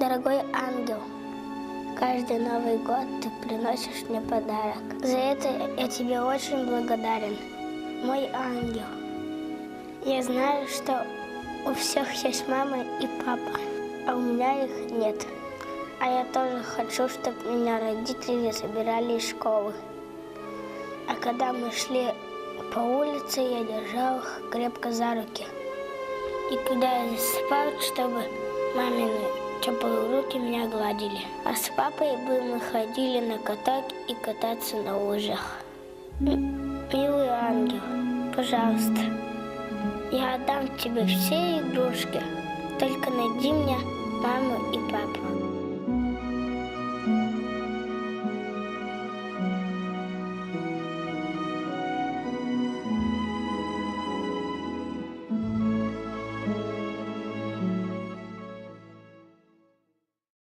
Дорогой ангел, каждый Новый год ты приносишь мне подарок. За это я тебе очень благодарен, мой ангел. Я знаю, что у всех есть мама и папа, а у меня их нет. А я тоже хочу, чтобы меня родители забирали из школы. А когда мы шли по улице, я держал их крепко за руки. И когда я засыпал, чтобы мамины теплые руки меня гладили. А с папой бы мы ходили на каток и кататься на лыжах. Милый ангел, пожалуйста, я отдам тебе все игрушки. Только найди мне маму